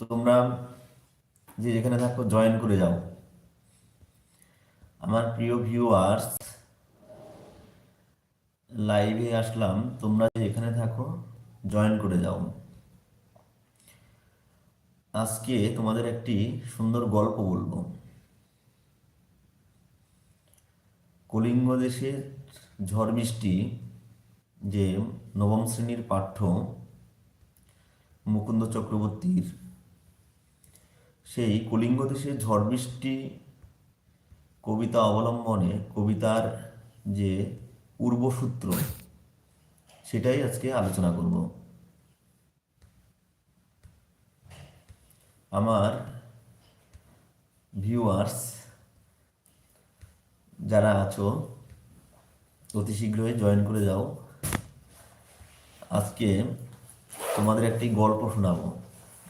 তোমরা যে যেখানে থাকো জয়েন করে যাও। আমার প্রিয় ভিউয়ার্স লাইভে আসলাম, তোমরা যে এখানে থাকো জয়েন করে যাও। আজকে তোমাদের একটি সুন্দর গল্প বলব। কলিঙ্গ দেশের ঝড় বৃষ্টি যে নবম শ্রেণির পাঠ্য মুকুন্দ চক্রবর্তীর সেই কলিঙ্গ দেশে ঝড় বৃষ্টি কবিতা অবলম্বনে কবিতার যে পূর্বসূত্র, সেটাই আজকে আলোচনা করব। আমার ভিউয়ার্স যারা আছো, অতি শীঘ্রই জয়েন করে যাও। আজকে তোমাদের একটি গল্প শোনাবো,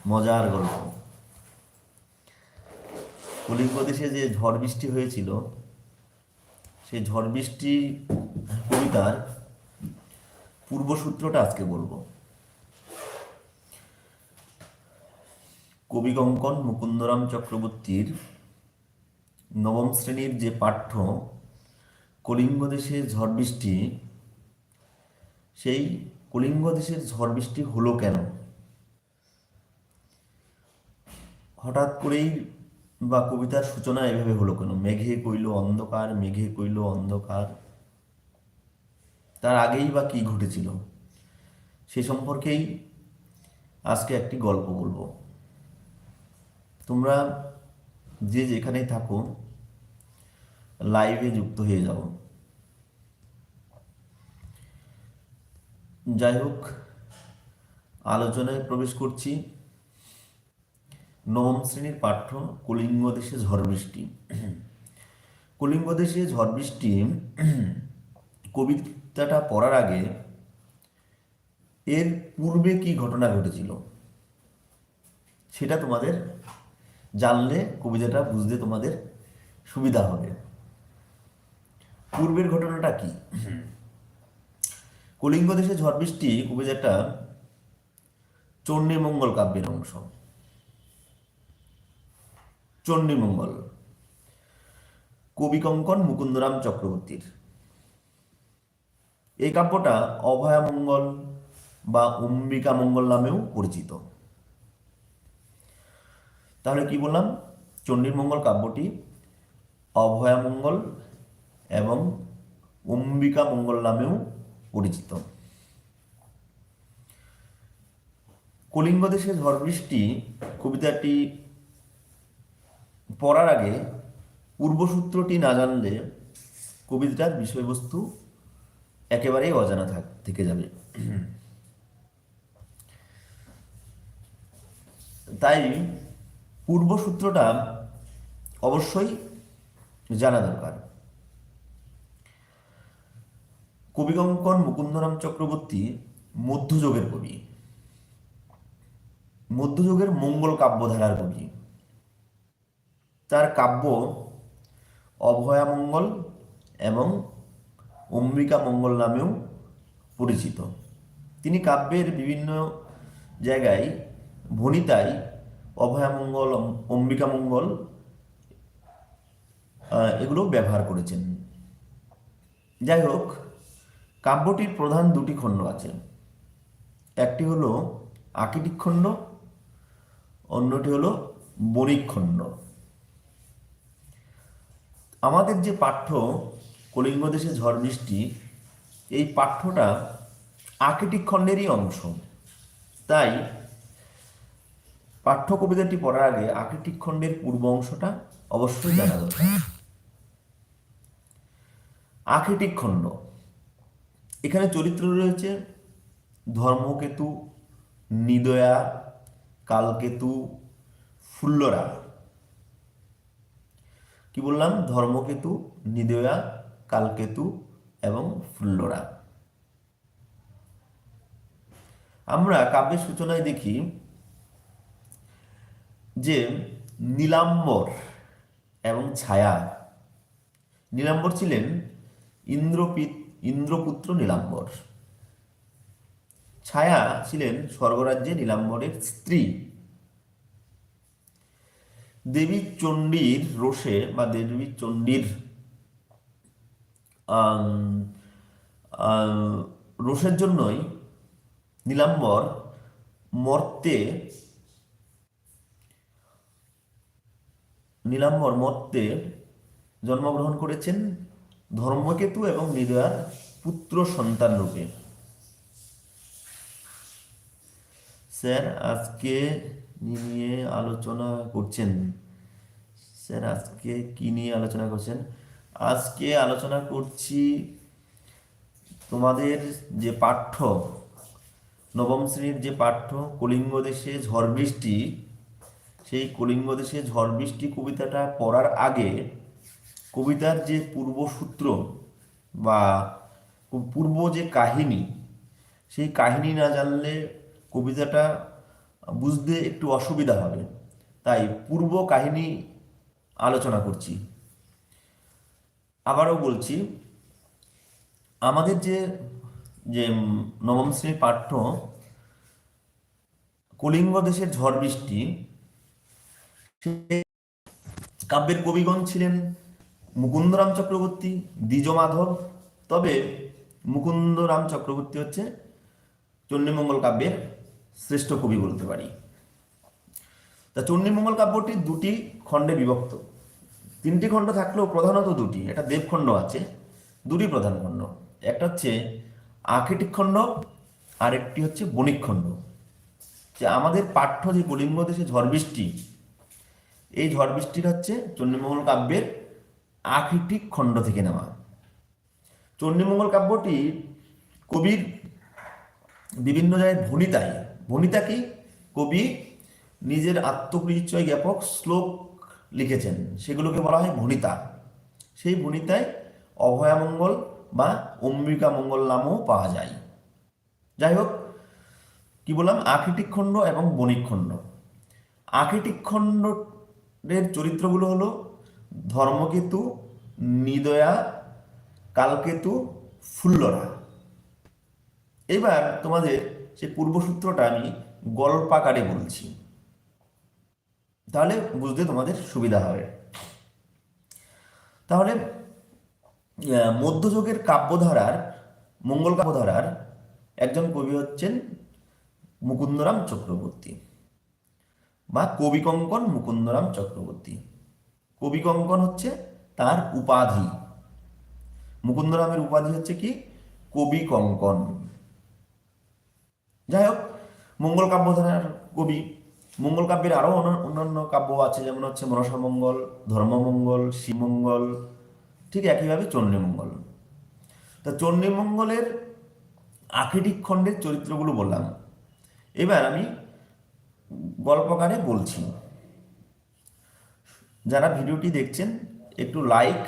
মজার গল্প। কলিঙ্গ দেশে যে ঝড় বৃষ্টি হয়েছিল, সেই ঝড় বৃষ্টি কবিতার পূর্বসূত্রটা আজকে বলব। কবি কঙ্কন মুকুন্দরাম চক্রবর্তীর নবম শ্রেণির যে পাঠ্য, কলিঙ্গ দেশে ঝড় বৃষ্টি, সেই কলিঙ্গ দেশের ঝড় বৃষ্টি হলো কেন? হঠাৎ করেই বা কবিতার সূচনা এভাবে হলো কেন? মেঘে কইল অন্ধকার, মেঘে কইল অন্ধকার। তার আগেই বা কি ঘটেছিল? সে সম্পর্কেই আজকে একটি গল্প বলব। তোমরা যে যেখানেই থাকো লাইভে যুক্ত হয়ে যাও। যাই হোক, আলোচনায় প্রবেশ করছি। নবম শ্রেণির পাঠ্য কলিঙ্গ দেশে ঝড় বৃষ্টি। কলিঙ্গ দেশে ঝড় বৃষ্টি কবিতাটা পড়ার আগে এর পূর্বে কি ঘটনা ঘটেছিল সেটা তোমাদের জানলে কবিতাটা বুঝতে তোমাদের সুবিধা হবে। পূর্বের ঘটনাটা কি? কলিঙ্গ দেশে ঝড় বৃষ্টি কবিতাটা চণ্ডীমঙ্গল কাব্যের অংশ। চণ্ডীমঙ্গল। কবি কঙ্কন মুকুন্দরাম চক্রবর্তীর। এই কাব্যটা অভয়ামঙ্গল বা অম্বিকা মঙ্গল নামেও পরিচিত। তাহলে কি বললাম? চণ্ডীমঙ্গল কাব্যটি অভয়ামঙ্গল এবং অম্বিকা মঙ্গল নামেও পরিচিত। কলিঙ্গ দেশের ঝড় বৃষ্টি কবিতাটি পড়ার আগে পূর্বসূত্রটি না জানলে কবিতার বিষয়বস্তু একেবারেই অজানা থাক, থেকে যাবে। তাই পূর্বসূত্রটা অবশ্যই জানা দরকার। কবিকঙ্কন মুকুন্দরাম চক্রবর্তী মধ্যযুগের কবি। মধ্যযুগের মঙ্গল কাব্যধারার কবি। তার কাব্য অভয়ামঙ্গল এবং অম্বিকা মঙ্গল নামেও পরিচিত। তিনি কাব্যের বিভিন্ন জায়গায় ভণিতায় অভয়ামঙ্গল, অম্বিকা মঙ্গল এগুলো ব্যবহার করেছেন। যাই হোক, কাব্যটির প্রধান দুটি খণ্ড আছে। একটি হলো আকিটিক খণ্ড, অন্যটি হলো বণিক খণ্ড। আমাদের যে পাঠ্য কলিঙ্গ দেশে ঝড় বৃষ্টি, এই পাঠ্যটা আকিটিক খণ্ডেরই অংশ। তাই পাঠ্য কবিতাটি পড়ার আগে আকিটিক খণ্ডের পূর্ব অংশটা অবশ্যই জানা দরকার। আকিটিক খণ্ড। এখানে চরিত্র রয়েছে ধর্মকেতু, নিদয়া, কালকেতু ফুল্লরা কি বললাম? ধর্মকেতু, নিদয়া, কালকেতু এবং ফুল্লরা। আমরা কাব্যের সূচনায় দেখি যে নীলাম্বর এবং ছায়া, নীলাম্বর ছিলেন ইন্দ্রপিত ইন্দ্রপুত্র নীলাম্বর। ছায়া ছিলেন স্বর্গরাজ্যে নীলাম্বরের স্ত্রী। দেবী চণ্ডীর রোষে বা দেবী চণ্ডীর রোষের জন্যই নীলাম্বর মর্তে নীলাম্বর মর্তে জন্মগ্রহণ করেছেন ধর্মকেতু এবং নিদয়ার পুত্র সন্তান রূপে। স্যার, আজকে নিয়ে আলোচনা করছেন? স্যার, আজকে কি নিয়ে আলোচনা করছেন? আজকে আলোচনা করছি তোমাদের যে পাঠ্য, নবম শ্রেণির যে পাঠ্য, কলিঙ্গ দেশে ঝড় বৃষ্টি, সেই কলিঙ্গ দেশে ঝড় বৃষ্টি কবিতাটা পড়ার আগে কবিতার যে পূর্বসূত্র বা পূর্ব যে কাহিনী, সেই কাহিনী না জানলে কবিতাটা বুঝতে একটু অসুবিধা হবে। তাই পূর্ব কাহিনী আলোচনা করছি। আবারও বলছি, আমাদের যে যে নবম শ্রেণির পাঠ্য, কলিঙ্গ দেশের ঝড় বৃষ্টি কাব্যের কবিগণ ছিলেন মুকুন্দরাম চক্রবর্তী, দ্বিজমাধব। তবে মুকুন্দরাম চক্রবর্তী হচ্ছে চণ্ডীমঙ্গল কাব্যের শ্রেষ্ঠ কবি বলতে পারি। তা চণ্ডীমঙ্গল কাব্যটি দুটি খণ্ডে বিভক্ত। তিনটি খণ্ড থাকলেও প্রধানত দুটি একটা দেবখণ্ড আছে, দুটি প্রধান খণ্ড। একটা হচ্ছে আখিটিক খণ্ড আর একটি হচ্ছে বণিক খণ্ড। যে আমাদের পাঠ্য যে কলিঙ্গ দেশে ঝড় বৃষ্টি, এই ঝড় বৃষ্টির হচ্ছে চণ্ডীমঙ্গল কাব্যের আখিটিক খণ্ড থেকে নেওয়া চণ্ডীমঙ্গল কাব্যটি কবির বিভিন্ন জায়গায় ভনিতায় ভনিতা কি? কবি। নিজের আত্মপরিচয় জ্ঞাপক শ্লোক লিখেছেন। সেগুলোকে বলা হয় ভনিতা সেই ভনিতায় অভয়ামঙ্গল বা অম্বিকা মঙ্গল নামও পাওয়া যায়। যাই হোক, কি বললাম? আখিটিক খণ্ড এবং বণিক খণ্ড। আখিটিক খণ্ডের চরিত্রগুলো হলো ধর্মকেতু, নিদয়া, কালকেতু, ফুল্লরা। এবার তোমাদের সেই পূর্বসূত্রটা আমি গল্পাকারে বলছি। তাহলে বুঝতে তোমাদের সুবিধা হবে। তাহলে মধ্যযুগের কাব্যধারার, মঙ্গল কাব্যধারার একজন কবি হচ্ছেন মুকুন্দরাম চক্রবর্তী বা কবিকঙ্কন মুকুন্দরাম চক্রবর্তী। কবি কঙ্কন হচ্ছে তার উপাধি। মুকুন্দরামের উপাধি হচ্ছে কি? কবি কঙ্কন। যাই হোক মঙ্গল কাব্যধারার কবি। মঙ্গল কাব্যের আরও অন্যান্য কাব্য আছে, যেমন হচ্ছে মনসামঙ্গল ধর্মমঙ্গল শিবমঙ্গল ঠিক একইভাবে চণ্ডীমঙ্গল তা চণ্ডীমঙ্গলের আখিটিক খণ্ডের চরিত্রগুলো বললাম। এবার আমি গল্পকারে বলছি। যারা ভিডিওটি দেখছেন, একটু লাইক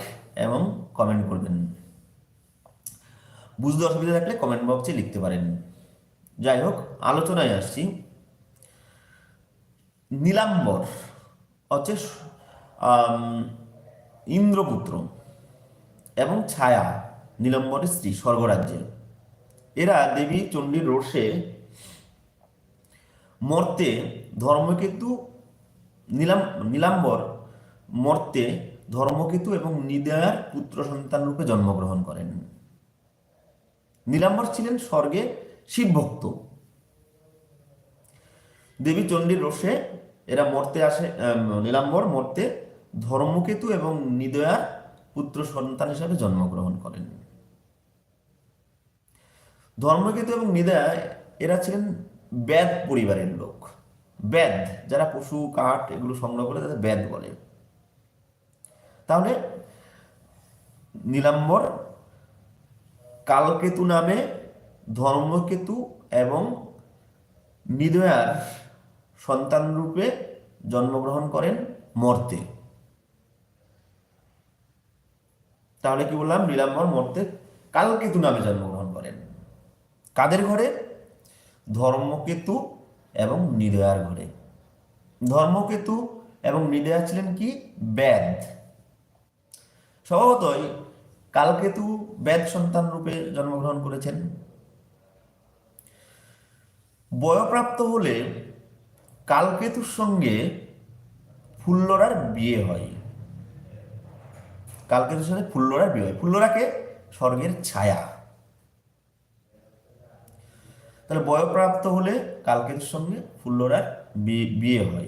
এবং কমেন্ট করবেন। বুঝতে অসুবিধা থাকলে কমেন্ট বক্সে লিখতে পারেন। যাই হোক, আলোচনায় আসছি। নীলাম্বর হচ্ছে ইন্দ্রপুত্র এবং ছায়া নীলাম্বরের স্ত্রী, স্বর্গরাজ্যে। এরা দেবী চণ্ডীর রোষে মর্তে ধর্মকেতু নীলাম, নীলাম্বর মর্তে ধর্মকেতু এবং নিদয়ার পুত্র সন্তান রূপে জন্মগ্রহণ করেন। নীলাম্বর ছিলেন স্বর্গে শিবভক্ত। দেবী চণ্ডীর রোষে এরা মর্তে আসে নীলাম্বর মর্তে ধর্মকেতু এবং নিদয়ার পুত্র সন্তান হিসাবে জন্মগ্রহণ করেন। ধর্মকেতু এবং নিদয়া এরা ছিলেন বেদ পরিবারের লোক। বেদ, যারা পশু, কাঠ এগুলো সংগ্রহ করে তাদের বেদ বলে। তাহলে নীলাম্বর কালকেতু নামে ধর্মকেতু এবং নিদয়ার সন্তান রূপে জন্মগ্রহণ করেন মর্তে। তাহলে কি বললাম? নীলাম্বর মর্তে কালকেতু নামে জন্মগ্রহণ করেন। কাদের ঘরে? ধর্মকেতু এবং নিদয়ার ঘরে। ধর্মকেতু এবং নিদয়া ছিলেন কি? বেদ। স্বভাবতই কালকেতু বেদ সন্তান রূপে জন্মগ্রহণ করেছেন। বয়প্রাপ্ত হলে কালকেতুর সঙ্গে ফুল্লরার বিয়ে হয়। কালকেতুর সাথে ফুল্লরার বিয়ে হয়। ফুল্লরাকে স্বর্গের ছায়া। তাহলে বয়প্রাপ্ত হলে কালকেতুর সঙ্গে ফুল্লরার বিয়ে- হয়।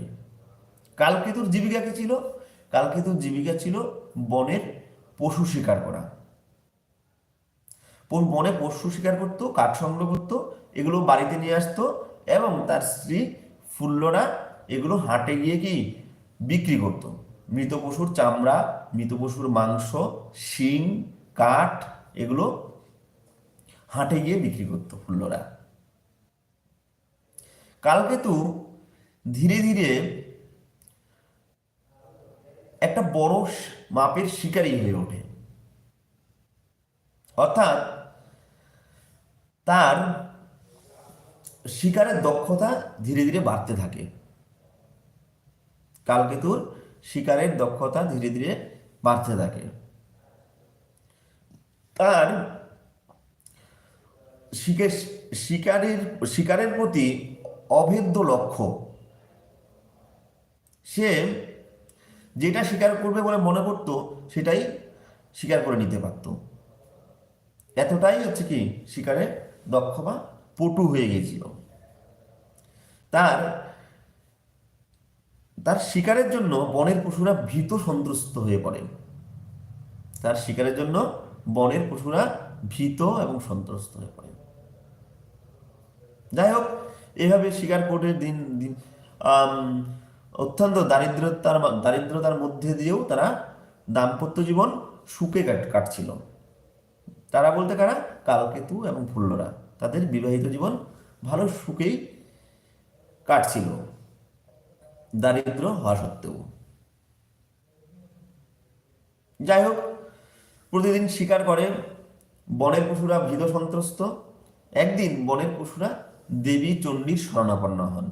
কালকেতুর জীবিকা কি ছিল? কালকেতুর জীবিকা ছিল বনের পশু শিকার করা। বনে পশু শিকার করতো, কাঠ সংগ্রহ করতো এগুলো বাড়িতে নিয়ে আসতো এবং তার স্ত্রী ফুল্লরা এগুলো হাটে গিয়ে কি বিক্রি করতো। মৃত পশুর চামড়া, মৃত পশুর মাংস, শিং, কাঠ এগুলো হাটে গিয়ে বিক্রি করতো ফুল্লরা। কালকেতু ধীরে ধীরে একটা বড় মাপের শিকারী হয়ে ওঠে। অর্থাৎ তার শিকারের দক্ষতা ধীরে ধীরে বাড়তে থাকে। কালকেতুর শিকারের দক্ষতা ধীরে ধীরে বাড়তে থাকে। তার শিকার শিকারের শিকারের প্রতি অভেদ্য লক্ষ্য। সে যেটা স্বীকার করবে বলে মনে করতো, সেটাই স্বীকার করে নিতে পারতো। এতটাই হচ্ছে কি? শিকারে দক্ষ বা পটু হয়ে গেছিল। তার তার শিকারের জন্য বনের পশুরা ভীত সন্ত্রস্ত হয়ে পড়ে। তার শিকারের জন্য বনের পশুরা ভীত এবং সন্ত্রস্ত হয়ে পড়ে। যাই হোক, এভাবে শিকার করে দিন দিন অত্যন্ত দারিদ্রতার দারিদ্রতার মধ্যে দিয়েও তারা দাম্পত্য জীবন সুখে কাট- কাটছিল। তারা বলতে কারা? কালকেতু এবং ফুল্লরা। তাদের বিবাহিত জীবন ভালো সুখেই কাটছিল, দারিদ্র হওয়া সত্ত্বেও। যাই হোক, প্রতিদিন শিকার করে বনের পশুরা ভীত সন্ত্রস্ত। একদিন বনের পশুরা দেবী চণ্ডীর শরণাপন্ন হন,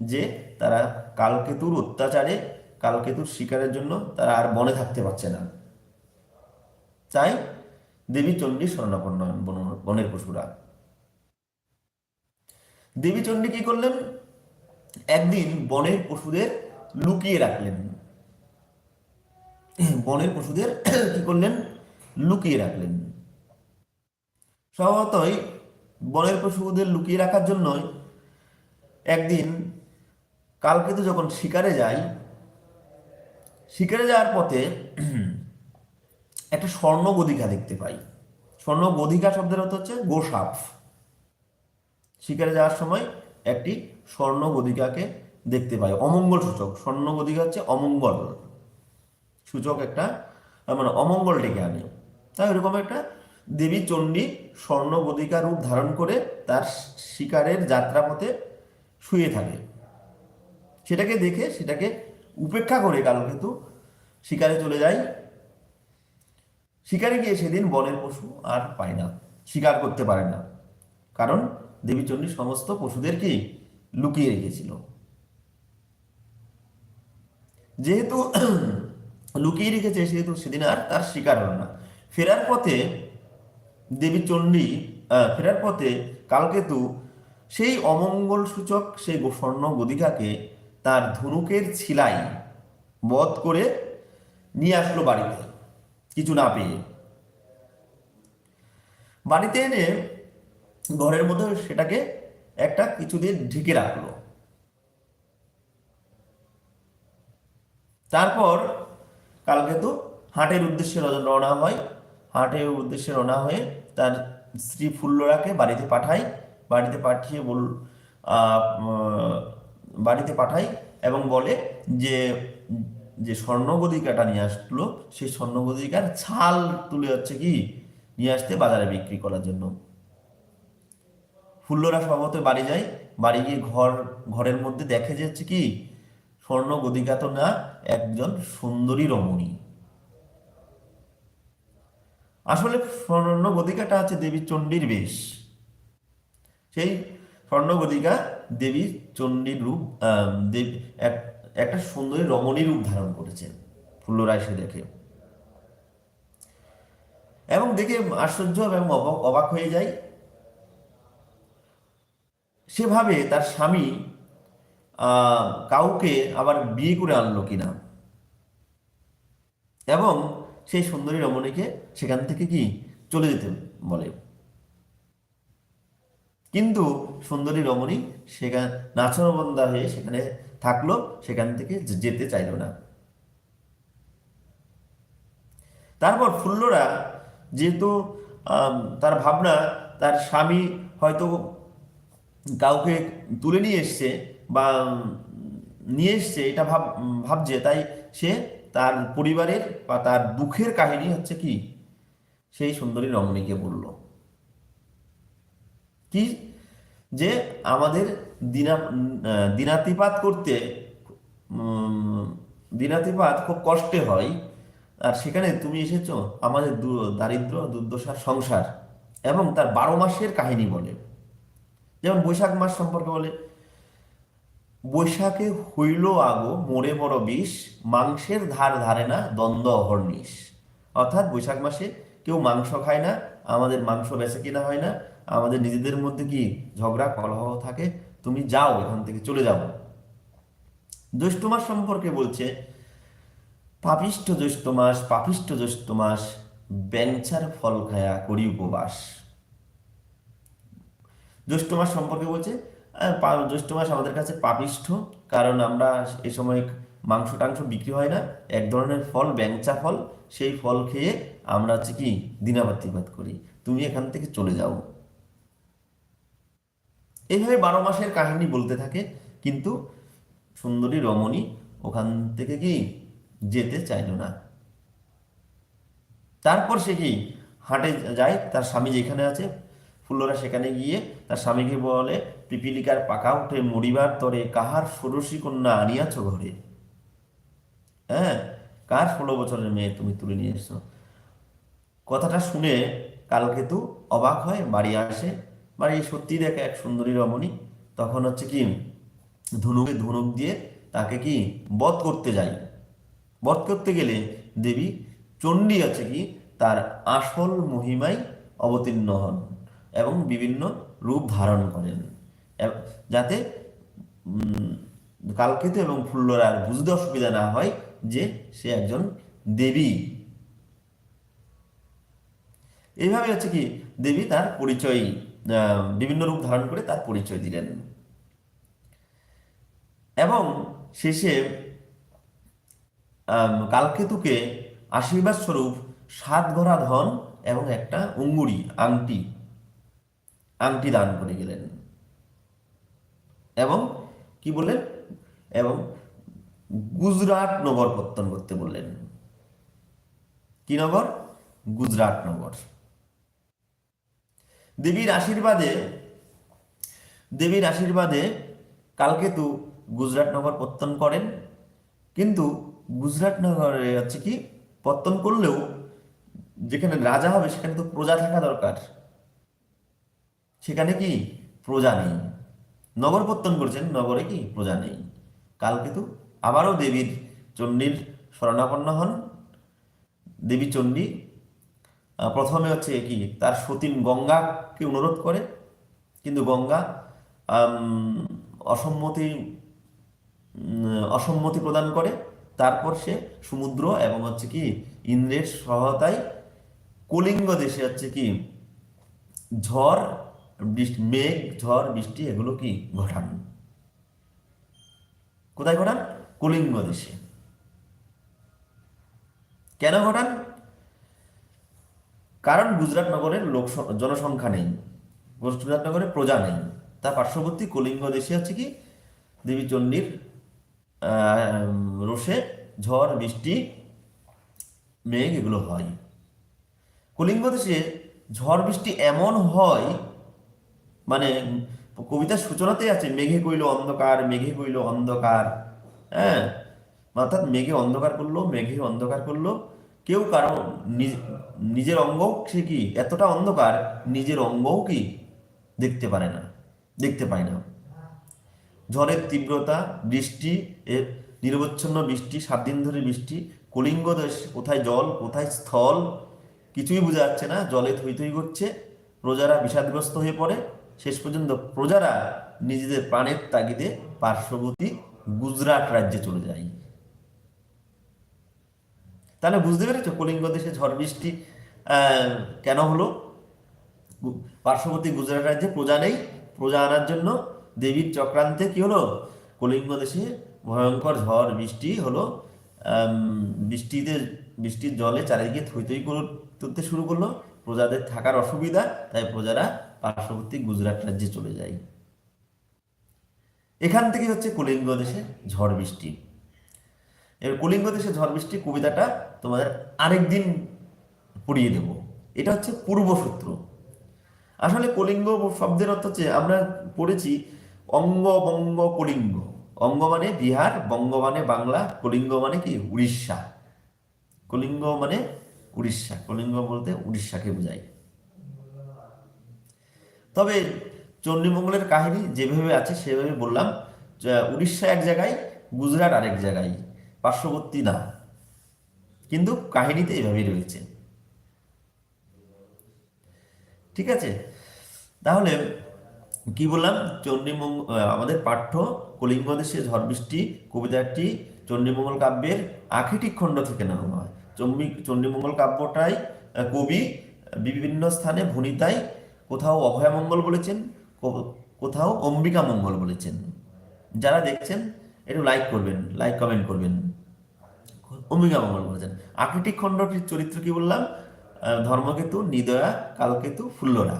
যে তারা কালকেতুর অত্যাচারে, কালকেতুর শিকারের জন্য তারা আর বনে থাকতে পারছে না। তাই দেবী চণ্ডী বন- বনের পশুরা। দেবী চণ্ডী কি করলেন? একদিন বনের পশুদের লুকিয়ে রাখলেন। বনের পশুদের কি করলেন? লুকিয়ে রাখলেন। স্বভাবতই বনের পশুদের লুকিয়ে রাখার জন্য একদিন কালকে তো যখন শিকারে যায়, শিকারে যাওয়ার পথে একটা স্বর্ণ গদিকা দেখতে পাই। স্বর্ণ গদিকা শব্দের অর্থ হচ্ছে গোসাপ। শিকারে যাওয়ার সময় একটি স্বর্ণ গদিকাকে দেখতে পাই, অমঙ্গল সূচক। স্বর্ণ গদিকা হচ্ছে অমঙ্গল। সূচক একটা মানে অমঙ্গল ডেকে আনে। তাই এরকম একটা দেবী চণ্ডী স্বর্ণ গদিকা রূপ ধারণ করে তার শিকারের যাত্রাপথে শুয়ে থাকে। সেটাকে দেখে সেটাকে উপেক্ষা করে কালকেতু শিকারে চলে যায় শিকারে গিয়ে সেদিন বনের পশু আর পায় না শিকার করতে পারে না। কারণ দেবী চণ্ডী সমস্ত পশুদেরকেই লুকিয়ে রেখেছিল। যেহেতু লুকিয়ে রেখেছে সেহেতু সেদিন আর তার শিকার হলো না। ফেরার পথে দেবী চণ্ডী আহ, ফেরার পথে কালকেতু সেই অমঙ্গল সূচক সেই স্বর্ণ গদিকাকে তার ধনুকের ছিলাই বধ করে নিয়ে আসলো বাড়িতে। কিছু না পেয়ে। বাড়িতে এনে ঘরের মধ্যে সেটাকে একটা কিছুদিন ঢেকে রাখল। তারপর কালকে তো হাটের উদ্দেশ্যে রওনা হয়। হাটের উদ্দেশ্যে রওনা হয়ে তার স্ত্রী ফুল্লরাকে বাড়িতে পাঠায় বাড়িতে পাঠিয়ে বল বাড়িতে পাঠায় এবং বলে যে যে স্বর্ণগদিকাটা নিয়ে আসলো, সেই স্বর্ণগদিকার ছাল তুলে হচ্ছে কি, নিয়ে আসতে বাজারে বিক্রি করার জন্য। ফুল্লরা স্বভাবত বাড়ি যায়, বাড়ি গিয়ে ঘর, ঘরের মধ্যে দেখে যে হচ্ছে কি স্বর্ণ গদিকা তো না, একজন সুন্দরী রমণী। আসলে স্বর্ণ গদিকাটা আছে দেবী চণ্ডীর বেশ। সেই স্বর্ণ গদিকা দেবী চণ্ডীর রূপ দেব, এক- একটা সুন্দরী রমণী রূপ ধারণ করেছেন ফুল্লরা সে দেখে এবং দেখে আশ্চর্য এবং অবাক হয়ে যায়। সেভাবে তার স্বামী কাউকে আবার বিয়ে করে আনলো কিনা? এবং সেই সুন্দরী রমণীকে সেখান থেকে কি চলে যেতে বলে? কিন্তু সুন্দরী রমণী সেখানে নাচনবন্দা হয়ে সেখানে থাকল, সেখান থেকে যেতে চাইলো না। তারপর ফুল্লরা যেহেতু তার ভাবনা, তার স্বামী হয়তো কাউকে তুলে নিয়ে এসছে বা নিয়ে এসছে, এটা ভাব, ভাবছে, তাই সে তার পরিবারের বা তার দুঃখের কাহিনী হচ্ছে কি? সেই সুন্দরী রমণীকে বলল, কি যে আমাদের দিনা দিনাতিপাত করতে দিনাতিপাত খুব কষ্টে হয়। আর সেখানে তুমি এসেছ আমাদের দারিদ্র দুর্দশার সংসার এবং তার বারো মাসের কাহিনী বলে। যেমন বৈশাখ মাস সম্পর্কে বলে, বৈশাখে হইল আগো মোড়ে বড় বিষ, মাংসের ধার ধারে না দ্বন্দ্ব অহর্নিশ অর্থাৎ বৈশাখ মাসে কেউ মাংস খায় না, আমাদের মাংস বেচে কিনা হয় না, আমাদের নিজেদের মধ্যে কি ঝগড়া, কলহ থাকে? তুমি যাও, এখান থেকে চলে যাও। জ্যৈষ্ঠ মাস সম্পর্কে বলছে, পাপিষ্ঠ জ্যৈষ্ঠ মাস পাপিষ্ঠ জ্যৈষ্ঠ মাস ব্যাংচার ফল খায়া করি উপবাস। জ্যৈষ্ঠ মাস সম্পর্কে বলছে জ্যৈষ্ঠ মাস আমাদের কাছে পাপিষ্ঠ, কারণ আমরা এ সময় মাংস টাংস বিক্রি হয় না, এক ধরনের ফল ব্যাংচা ফল, সেই ফল খেয়ে আমরা হচ্ছে কি দিনাবাতিপাত করি। তুমি এখান থেকে চলে যাও। এইভাবে বারো মাসের কাহিনী বলতে থাকে, কিন্তু সুন্দরী রমণী ওখান থেকে কি যেতে চাইল না। তারপর সে কি হাটে যায়, তার স্বামী যেখানে আছে, ফুল্লরা সেখানে গিয়ে তার স্বামীকে বলে, পিপিলিকার পাকা উঠে মরিবার তরে কাহার ষোড়শী কন্যা আনিয়াছ ঘরে? হ্যাঁ কার ষোলো বছরের মেয়ে তুমি তুলে নিয়ে এসছো? কথাটা শুনে কালকেতু অবাক হয় বাড়ি আসে বাড়ি সত্যি দেখে এক সুন্দরী রমণী। তখন হচ্ছে কি, ধনুকে ধনুক দিয়ে তাকে কি, বধ করতে যায় বধ করতে গেলে দেবী চণ্ডী আছে কি, তার আসল মহিমায় অবতীর্ণ হন এবং বিভিন্ন রূপ ধারণ করেন। যাতে কালকেতু এবং ফুল্লরার বুঝতে অসুবিধা না হয় যে সে একজন দেবী। এইভাবে হচ্ছে কি, দেবী তার পরিচয় বিভিন্ন রূপ ধারণ করে তার পরিচয় দিলেন। এবং শেষে কালকেতুকে আশীর্বাদ স্বরূপ সাত ঘোড়া ধন এবং একটা অঙ্গুরি আংটি আংটি দান করে গেলেন। এবং কি বললেন? এবং গুজরাট নগর প্রত্যান করতে বললেন। কি নগর? গুজরাট নগর। দেবীর আশীর্বাদে দেবীর আশীর্বাদে কালকেতু গুজরাট নগর পত্তন করেন। কিন্তু গুজরাট নগরে হচ্ছে কি, পত্তন করলেও যেখানে রাজা হবে সেখানে তো প্রজা থাকা দরকার। সেখানে কি প্রজা নেই। নগর পত্তন করছেন, নগরে কি প্রজা নেই। কালকেতু আবারও দেবীর চণ্ডীর শরণাপন্ন হন। দেবী চণ্ডী প্রথমে হচ্ছে কি, তার সতীন গঙ্গাকে অনুরোধ করে, কিন্তু গঙ্গা অসম্মতি অসম্মতি প্রদান করে। তারপর সে সমুদ্র এবং হচ্ছে কি, ইন্দ্রের সহায়তায় কলিঙ্গ দেশে হচ্ছে কি, ঝড়, বৃষ্টি, মেঘ, ঝড়, বৃষ্টি, এগুলো কি ঘটান। কোথায় ঘটান? কলিঙ্গ দেশে। কেন ঘটান? কারণ গুজরাট নগরের লোক জনসংখ্যা নেই। গুজরাট নগরে প্রজা নেই। তার পার্শ্ববর্তী কলিঙ্গ দেশে হচ্ছে কি? দেবী চণ্ডীর রোষে ঝড়, বৃষ্টি, মেঘ এগুলো হয়। কলিঙ্গ দেশে ঝড়, বৃষ্টি এমন হয় মানে কবিতার সূচনাতেই আছে, মেঘে কইল অন্ধকার, মেঘে কইল অন্ধকার হ্যাঁ? অর্থাৎ মেঘে অন্ধকার করল, মেঘে অন্ধকার করল কেউ কারও নিজ- নিজের অঙ্গ সে কি এতটা অন্ধকার, নিজের অঙ্গও কি দেখতে পারে না, দেখতে পায় না। ঝড়ের তীব্রতা, বৃষ্টি, এর নিরবচ্ছন্ন বৃষ্টি, সাত দিন ধরে বৃষ্টি কলিঙ্গ দেশ কোথায় জল, কোথায় স্থল, কিছুই বোঝা যাচ্ছে না। জলে থই থই করছে, প্রজারা বিষাদগ্রস্ত হয়ে পড়ে। শেষ পর্যন্ত প্রজারা নিজেদের প্রাণের তাগিদে পার্শ্ববর্তী গুজরাট রাজ্যে চলে যায়। তাহলে বুঝতে পেরেছ? কলিঙ্গ দেশে ঝড় বৃষ্টি কেন হলো? পার্শ্ববর্তী গুজরাট রাজ্যে প্রজা নেই। প্রজা আনার জন্য দেবীর চক্রান্তে কি হলো? কলিঙ্গ দেশে ভয়ঙ্কর ঝড় বৃষ্টি হলো। বৃষ্টিতে, বৃষ্টির জলে চারিদিকে থই থই করে তুলতে শুরু করল। প্রজাদের থাকার অসুবিধা, তাই প্রজারা পার্শ্ববর্তী গুজরাট রাজ্যে চলে যায়। এখান থেকে হচ্ছে কলিঙ্গ দেশে ঝড় বৃষ্টি। এবার কলিঙ্গ দেশে ঝড় বৃষ্টি কবিতাটা তোমাদের আরেকদিন পড়িয়ে দেব। এটা হচ্ছে পূর্বসূত্র। আসলে কলিঙ্গ শব্দের অর্থ হচ্ছে, আমরা পড়েছি অঙ্গ বঙ্গ কলিঙ্গ। অঙ্গ মানে বিহার, বঙ্গ মানে বাংলা, কলিঙ্গ মানে কি? উড়িষ্যা। কলিঙ্গ মানে উড়িষ্যা। কলিঙ্গ বলতে উড়িষ্যাকে বোঝায়। তবে চণ্ডীমঙ্গলের কাহিনী যেভাবে আছে, সেভাবে বললাম উড়িষ্যা এক জায়গায়, গুজরাট আরেক জায়গায়, পার্শ্ববর্তী না। কিন্তু কাহিনীতে এভাবেই রয়েছে। ঠিক আছে? তাহলে কি বললাম? চণ্ডীমঙ্গ আহ, আমাদের পাঠ্য কলিঙ্গ দেশে ঝড় বৃষ্টি কবিতাটি চণ্ডীমঙ্গল কাব্যের আখিটিক খণ্ড থেকে নেওয়া হয়। চণ্ডীমঙ্গল কাব্যটাই কবি বিভিন্ন স্থানে ভণিতায় কোথাও অভয়মঙ্গল বলেছেন কোথাও অম্বিকা মঙ্গল বলেছেন। যারা দেখছেন একটু লাইক করবেন লাইক কমেন্ট করবেন। অম্বিকা মঙ্গল বলেছেন। আকৃতিক খণ্ডটির চরিত্র কি বললাম? ধর্মকেতু, নিদয়া, কালকেতু, ফুল্লরা।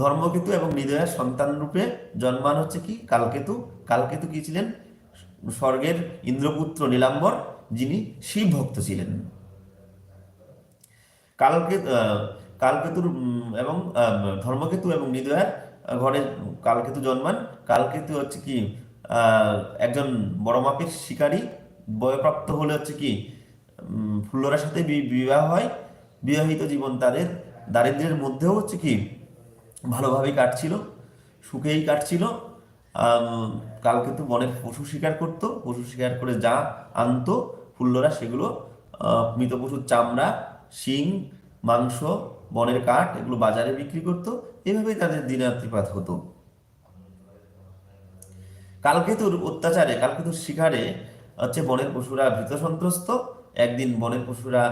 ধর্মকেতু এবং নিদয়ার সন্তান রূপে জন্মান হচ্ছে কি? কালকেতু। কালকেতু কি ছিলেন? স্বর্গের ইন্দ্রপুত্র নীলাম্বর, যিনি শিব ভক্ত ছিলেন। কালকে কালকেতুর এবং ধর্মকেতু এবং নিদয়ার ঘরে কালকেতু জন্মান। কালকেতু হচ্ছে কি? একজন বড় মাপের শিকারী। বয়প্রাপ্ত হলে হচ্ছে কি ফুল্লরার সাথে বিবাহ হয়। বিবাহিত জীবন তাদের দারিদ্র্যের মধ্যেও হচ্ছে কি ভালোভাবেই কাটছিল সুখেই কাটছিল। আম, কালকেতু বনের পশু শিকার করত পশু শিকার করে যা আনতো ফুল্লরা সেগুলো মৃত পশুর চামড়া শিং মাংস বনের কাঠ এগুলো বাজারে বিক্রি করত। এভাবেই তাদের দিনাতিপাত হতো। কালকেতুর অত্যাচারে কালকেতুর শিকারে হচ্ছে বনের পশুরা ভীত সন্ত্রস্ত, একদিন বনের পশুরা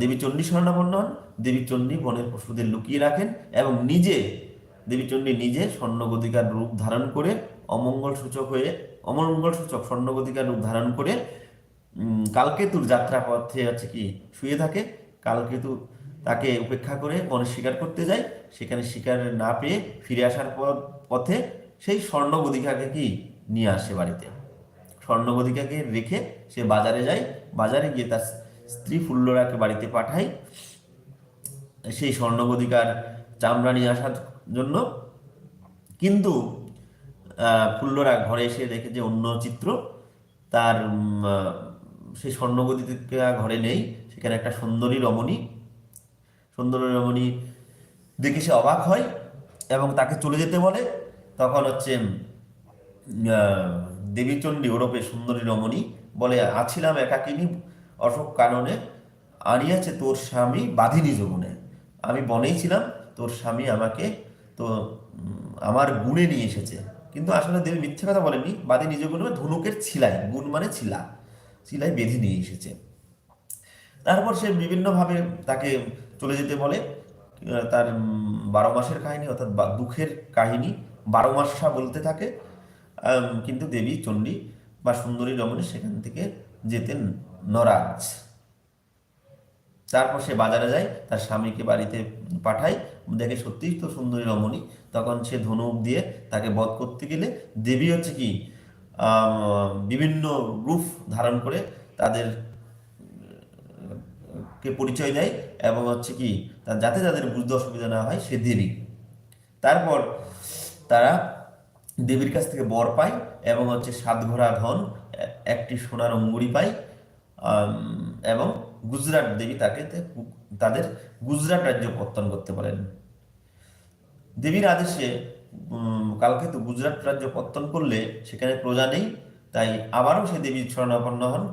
দেবী চণ্ডী স্বর্ণাপন্ন হন, দেবী চণ্ডী বনের পশুদের লুকিয়ে রাখেন এবং নিজে, দেবী চণ্ডী নিজে স্বর্ণগতিকার রূপ ধারণ করে অমঙ্গল সূচক হয়ে অমঙ্গল সূচক স্বর্ণগতিকার রূপ ধারণ করে কালকেতুর যাত্রা পথে আছে কি, শুয়ে থাকে। কালকেতু তাকে উপেক্ষা করে বনে শিকার করতে যায়। সেখানে শিকার না পেয়ে ফিরে আসার পথে সেই স্বর্ণগদিকাকে কি নিয়ে আসে বাড়িতে। স্বর্ণগদিকাকে রেখে সে বাজারে যায়। বাজারে গিয়ে তার স্ত্রী ফুল্লরাকে বাড়িতে পাঠায়। সেই স্বর্ণগদিকার চামড়া নিয়ে আসার জন্য। কিন্তু ফুল্লরা ঘরে এসে দেখে যে অন্য চিত্র, তার সেই স্বর্ণগদিকা ঘরে নেই। সেখানে একটা সুন্দরী রমণী। সুন্দরী রমণী দেখে সে অবাক হয় এবং তাকে চলে যেতে বলে। তখন হচ্ছে দেবীচণ্ডী ওরপে সুন্দরী রমণী বলে, আছিলাম একাকিনী অশোক কাননে, আনিয়াছে তোর স্বামী বাধিনী যৌবনে। আমি বনেই ছিলাম, তোর স্বামী আমাকে তো আমার গুণে নিয়ে এসেছে। কিন্তু আসলে দেবী মিথ্যে কথা বলেনি বাধিনী যৌবনে ধনুকের ছিলাই গুণ মানে ছিলা। ছিলাই বেঁধে নিয়ে এসেছে। তারপর সে বিভিন্নভাবে তাকে চলে যেতে বলে। তার বারো মাসের কাহিনী অর্থাৎ দুঃখের কাহিনী বারো মাসা বলতে থাকে। কিন্তু দেবী চণ্ডী বা সুন্দরী রমণী সেখান থেকে যেতেন নরাজ। তারপর সে বাজারে যায়, তার স্বামীকে বাড়িতে পাঠায়, দেখে সত্যিই তো সুন্দরী রমণী। তখন সে ধনুক দিয়ে তাকে বধ করতে গেলে দেবী হচ্ছে কি বিভিন্ন রূপ ধারণ করে তাদের, কে পরিচয় দেয় এবং হচ্ছে কি যাতে তাদের বুঝতে অসুবিধা না হয় সে দেবী। তারপর তারা দেবীর কাছ থেকে বর পাই এবং হচ্ছে সাত ঘোড়া ধন, একটি সোনার অঙ্গুরি পাই এবং গুজরাট দেবী তাকে তাদের গুজরাট রাজ্য পত্তন করতে পারেন দেবীর আদেশে কালকে তো গুজরাট রাজ্য পত্তন করলে সেখানে প্রজা নেই, তাই আবারও সে দেবীর শরণাপন্ন হন।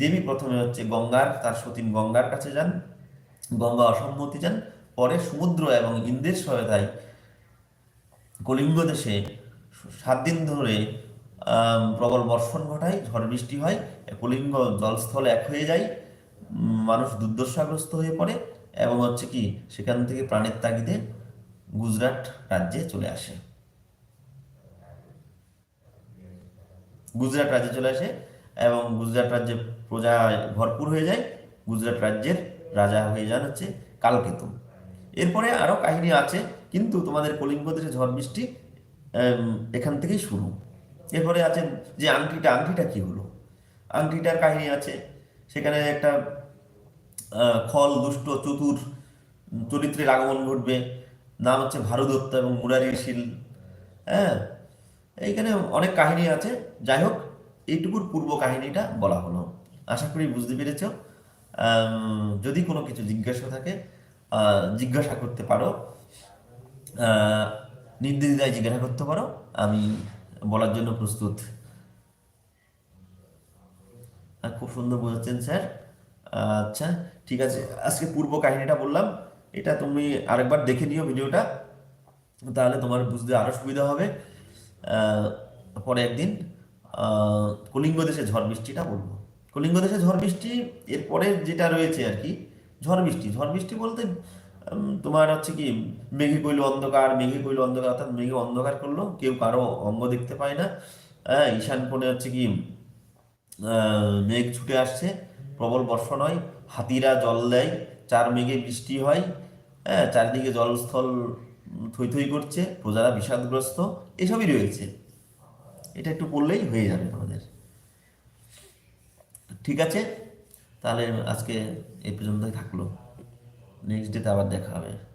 দেবী প্রথমে হচ্ছে গঙ্গার, তার সতীন গঙ্গার কাছে যান, গঙ্গা অসম্মতি যান। পরে সমুদ্র এবং ইন্দ্রের সহায়তায় কলিঙ্গ দেশে সাত দিন ধরে প্রবল বর্ষণ ঘটায়, ঝড় বৃষ্টি হয়, কলিঙ্গ জলস্থল এক হয়ে যায় মানুষ দুর্দশাগ্রস্ত হয়ে পড়ে এবং হচ্ছে কি, সেখান থেকে প্রাণের তাগিদে গুজরাট রাজ্যে চলে আসে। গুজরাট রাজ্যে চলে আসে এবং গুজরাট রাজ্যে প্রজা ভরপুর হয়ে যায়, গুজরাট রাজ্যের রাজা হয়ে যান হচ্ছে কালকেতু। এরপরে আরও কাহিনী আছে, কিন্তু তোমাদের কলিঙ্গ দেশে ঝড় বৃষ্টি এখান থেকেই শুরু। এরপরে আছে যে আংটিটা আংটিটা কি হলো? আংটিটার কাহিনী আছে। সেখানে একটা খল, দুষ্ট, চতুর চরিত্রের আগমন ঘটবে। নাম হচ্ছে ভারদত্ত এবং মুরারি শীল। হ্যাঁ? এইখানে অনেক কাহিনী আছে। যাই হোক, এইটুকুর পূর্ব কাহিনীটা বলা হলো। আশা করি বুঝতে পেরেছ। যদি কোনো কিছু জিজ্ঞাসা থাকে জিজ্ঞাসা করতে পারো। নির্দ্বিধায় জিজ্ঞাসা করতে পারো, আমি বলার জন্য প্রস্তুত। আর খুব সুন্দর বোঝাচ্ছেন স্যার। আচ্ছা ঠিক আছে, আজকে পূর্ব কাহিনীটা বললাম। এটা তুমি আরেকবার দেখে নিও ভিডিওটা, তাহলে তোমার বুঝতে আরও সুবিধা হবে। পরে একদিন কলিঙ্গ দেশে ঝড় বৃষ্টিটা বলব। কলিঙ্গ দেশে ঝড় বৃষ্টি, এরপরে যেটা রয়েছে আর কি, ঝড় বৃষ্টি। ঝড় বৃষ্টি বলতে তোমার হচ্ছে কি, মেঘে কইল অন্ধকার, মেঘে কইল অন্ধকার, অর্থাৎ মেঘে অন্ধকার করল, কেউ কারও অঙ্গ দেখতে পায় না। হ্যাঁ ঈশান কোণে হচ্ছে কি মেঘ ছুটে আসছে, প্রবল বর্ষণ হয়, হাতিরা জল দেয়, চার মেঘে বৃষ্টি হয় হ্যাঁ চারিদিকে জলস্থল থই থই করছে, প্রজারা বিষাদগ্রস্ত, এসবই রয়েছে। এটা একটু পড়লেই হয়ে যাবে আমাদের ঠিক আছে? তাহলে আজকে এই পর্যন্তই থাকল। নেক্সট ডেতে আবার দেখা হবে।